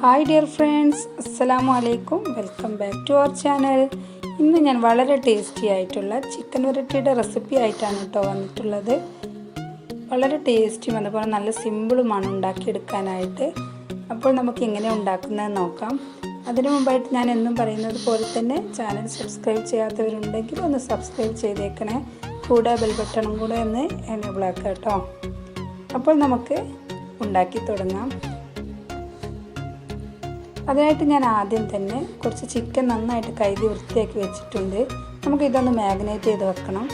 Hi dear friends അസ്സലാമു അലൈക്കും welcome back to our channel ഇന്ന് ഞാൻ വളരെ ടേസ്റ്റി ആയിട്ടുള്ള ചിക്കൻ വെറൈറ്റിയുടെ റെസിപ്പി ആയിട്ടാണ് കേട്ടോ വന്നിട്ടുള്ളത്. വളരെ ടേസ്റ്റിയും അതുപോലെ നല്ല സിമ്പിളുമാണ് ഉണ്ടാക്കിയെടുക്കാനായിട്ട്. അപ്പോൾ നമുക്ക് എങ്ങനെ ഉണ്ടാക്കുന്നത് നോക്കാം. അതിനു മുമ്പായിട്ട് ഞാൻ എന്നും പറയുന്നത് പോലെ തന്നെ ചാനൽ സബ്സ്ക്രൈബ് ചെയ്യാത്തവരുണ്ടെങ്കിൽ ഒന്ന് സബ്സ്ക്രൈബ് ചെയ്തേക്കണേ. കൂടെ ബെൽ ബട്ടണും കൂടെ ഒന്ന് എനേബിൾ ആക്കാം കേട്ടോ. അപ്പോൾ നമുക്ക് ഉണ്ടാക്കി തുടങ്ങാം. അതിനായിട്ട് ഞാൻ ആദ്യം തന്നെ കുറച്ച് ചിക്കൻ നന്നായിട്ട് കഴുകി വൃത്തിയാക്കി വെച്ചിട്ടുണ്ട്. നമുക്ക് ഇതൊന്ന് മാഗ്നേറ്റ് ചെയ്ത് വെക്കണം.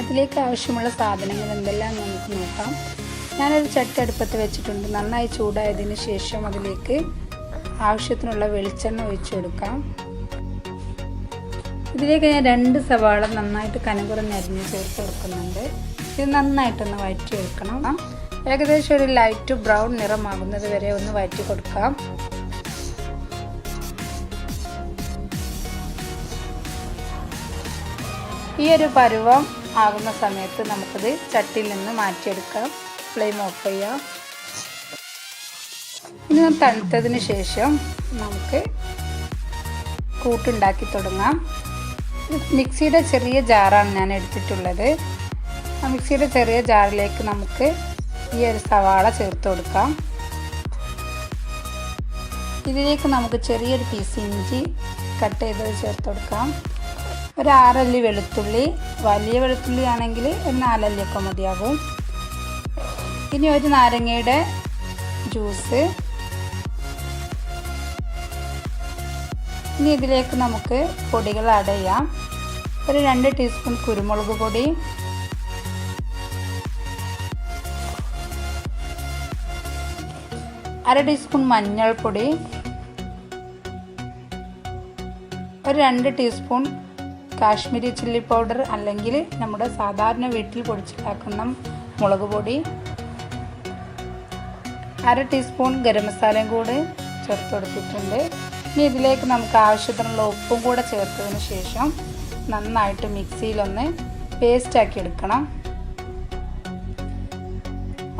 അതിലേക്ക് ആവശ്യമുള്ള സാധനങ്ങൾ എന്തെല്ലാം നമുക്ക് നോക്കാം. ഞാനൊരു ചട്ടി അടുപ്പത്ത് വെച്ചിട്ടുണ്ട്. നന്നായി ചൂടായതിന് ശേഷം അതിലേക്ക് ആവശ്യത്തിനുള്ള വെളിച്ചെണ്ണ ഒഴിച്ചു കൊടുക്കാം. ഇതിലേക്ക് ഞാൻ രണ്ട് സവാള നന്നായിട്ട് കനകുറഞ്ഞ് അരിഞ്ഞ് ചേർത്ത് കൊടുക്കുന്നുണ്ട്. ഇത് നന്നായിട്ടൊന്ന് വഴറ്റി എടുക്കണം ഏകദേശം ഒരു ലൈറ്റ് ബ്രൗൺ നിറമാകുന്നത് വരെ ഒന്ന് വഴറ്റി കൊടുക്കാം. ഈ ഒരു പരുവം ആകുന്ന സമയത്ത് നമുക്കത് ചട്ടിയിൽ നിന്ന് മാറ്റിയെടുക്കാം. ഫ്ലെയിം ഓഫ് ചെയ്യാം. ഇനി തണുത്തതിന് ശേഷം നമുക്ക് കൂട്ടുണ്ടാക്കി തുടങ്ങാം. മിക്സിയുടെ ചെറിയ ജാറാണ് ഞാൻ എടുത്തിട്ടുള്ളത്. ആ മിക്സിയുടെ ചെറിയ ജാറിലേക്ക് നമുക്ക് ഈ ഒരു സവാള ചേർത്ത് കൊടുക്കാം. ഇതിലേക്ക് നമുക്ക് ചെറിയൊരു പീസ് ഇഞ്ചി കട്ട് ചെയ്തത് ചേർത്ത് കൊടുക്കാം. ഒരു ആറല്ലി വെളുത്തുള്ളി വലിയ വെളുത്തുള്ളി ആണെങ്കിൽ ഒരു നാലല്ലിയൊക്കെ മതിയാകും. ഇനി ഒരു നാരങ്ങയുടെ ജ്യൂസ്. ഇനി ഇതിലേക്ക് നമുക്ക് പൊടികൾ ആഡ് ചെയ്യാം. ഒരു രണ്ട് ടീസ്പൂൺ കുരുമുളക് പൊടി. അര ടീസ്പൂൺ മഞ്ഞൾപ്പൊടി. ഒരു രണ്ട് ടീസ്പൂൺ കാശ്മീരി ചില്ലി പൗഡർ അല്ലെങ്കിൽ നമ്മുടെ സാധാരണ വീട്ടിൽ പൊടിച്ചുണ്ടാക്കുന്ന മുളക് പൊടി അര ടീസ്പൂൺ ഗരം മസാലയും കൂടെ ചേർത്ത് കൊടുത്തിട്ടുണ്ട്. ഇനി ഇതിലേക്ക് നമുക്ക് ആവശ്യത്തിനുള്ള ഉപ്പും കൂടെ ചേർത്തതിന് ശേഷം നന്നായിട്ട് മിക്സിയിലൊന്ന് പേസ്റ്റാക്കി എടുക്കണം.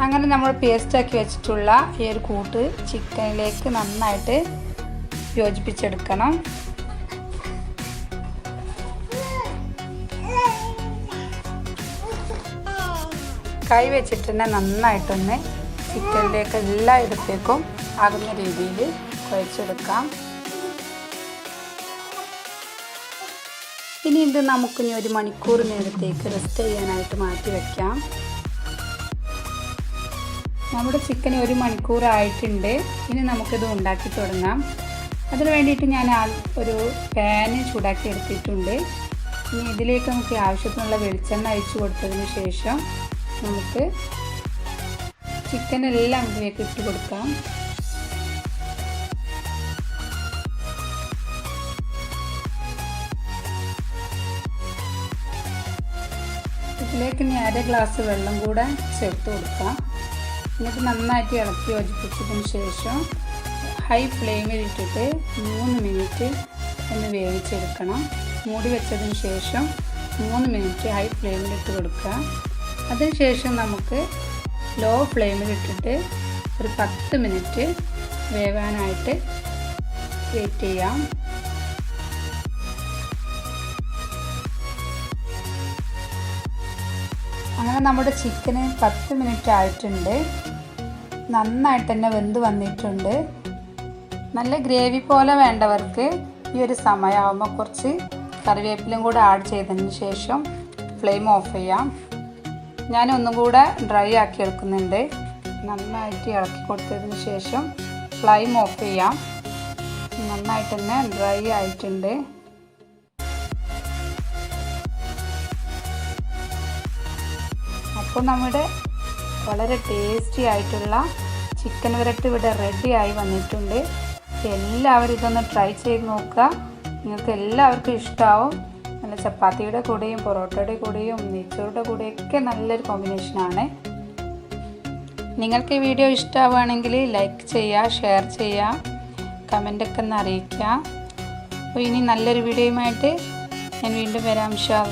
അങ്ങനെ നമ്മൾ പേസ്റ്റാക്കി വെച്ചിട്ടുള്ള ഈ ഒരു കൂട്ട് ചിക്കനിലേക്ക് നന്നായിട്ട് യോജിപ്പിച്ചെടുക്കണം. കൈ വെച്ചിട്ട് തന്നെ നന്നായിട്ടൊന്ന് ചിക്കനിലേക്ക് എല്ലായിടത്തേക്കും ആകുന്ന രീതിയിൽ കുഴച്ചെടുക്കാം. ഇനി ഇത് നമുക്കിനി ഒരു മണിക്കൂർ നേരത്തേക്ക് റെസ്റ്റ് ചെയ്യാനായിട്ട് മാറ്റി വയ്ക്കാം നമ്മുടെ ചിക്കൻ ഒരു മണിക്കൂർ ആയിട്ടുണ്ട്. ഇനി നമുക്കിത് ഉണ്ടാക്കി തുടങ്ങാം. അതിന് വേണ്ടിയിട്ട് ഞാൻ ഒരു പാന് ചൂടാക്കി എടുത്തിട്ടുണ്ട്. ഇനി ഇതിലേക്ക് നമുക്ക് ആവശ്യത്തിനുള്ള വെളിച്ചെണ്ണ അഴിച്ചു കൊടുത്തതിന് ശേഷം നമുക്ക് ചിക്കൻ എല്ലാം ഇതിലേക്ക് ഇട്ട് കൊടുക്കാം. ഇതിലേക്ക് ഇനി അര ഗ്ലാസ് വെള്ളം കൂടെ ചേർത്ത് കൊടുക്കാം. എന്നിട്ട് നന്നായിട്ട് ഇളക്കി യോജിപ്പിച്ചതിന് ശേഷം ഹൈ ഫ്ലെയിമിൽ ഇട്ടിട്ട് മൂന്ന് മിനിറ്റ് ഒന്ന് വേവിച്ചെടുക്കണം. മൂടി വെച്ചതിന് ശേഷം മൂന്ന് മിനിറ്റ് ഹൈ ഫ്ലെയിമിൽ ഇട്ട് കൊടുക്കുക. അതിനുശേഷം നമുക്ക് ലോ ഫ്ലെയിമിൽ ഇട്ടിട്ട് ഒരു പത്ത് മിനിറ്റ് വേവാനായിട്ട് വെയിറ്റ് ചെയ്യാം. അങ്ങനെ നമ്മുടെ ചിക്കന് പത്ത് മിനിറ്റ് ആയിട്ടുണ്ട്. നന്നായിട്ട് തന്നെ വെന്ത് വന്നിട്ടുണ്ട്. നല്ല ഗ്രേവി പോലെ വേണ്ടവർക്ക് ഈ ഒരു സമയമാകുമ്പോൾ കുറച്ച് കറിവേപ്പിലും കൂടെ ആഡ് ചെയ്തതിന് ശേഷം ഫ്ലെയിം ഓഫ് ചെയ്യാം. ഞാൻ ഒന്നും കൂടെ ഡ്രൈ ആക്കി എടുക്കുന്നുണ്ട്. നന്നായിട്ട് ഇളക്കി കൊടുത്തതിന് ശേഷം ഫ്ലൈം ഓഫ് ചെയ്യാം. നന്നായിട്ട് തന്നെ ഡ്രൈ ആയിട്ടുണ്ട്. അപ്പോൾ നമ്മുടെ വളരെ ടേസ്റ്റി ആയിട്ടുള്ള ചിക്കൻ വരട്ട് ഇവിടെ റെഡി ആയി വന്നിട്ടുണ്ട്. എല്ലാവരും ഇതൊന്ന് ട്രൈ ചെയ്ത് നോക്കുക. നിങ്ങൾക്ക് എല്ലാവർക്കും ഇഷ്ടമാവും നല്ല ചപ്പാത്തിയുടെ കൂടെയും പൊറോട്ടയുടെ കൂടെയും നെയ്ച്ചോറുടെ കൂടെയൊക്കെ നല്ലൊരു കോമ്പിനേഷനാണ് നിങ്ങൾക്ക് ഈ വീഡിയോ ഇഷ്ടമാവുകയാണെങ്കിൽ ലൈക്ക് ചെയ്യുക ഷെയർ ചെയ്യുക കമന്റൊക്കെ ഒന്ന് അറിയിക്കുക. അപ്പോൾ ഇനി നല്ലൊരു വീഡിയോയുമായിട്ട് ഞാൻ വീണ്ടും വരാം ഷാ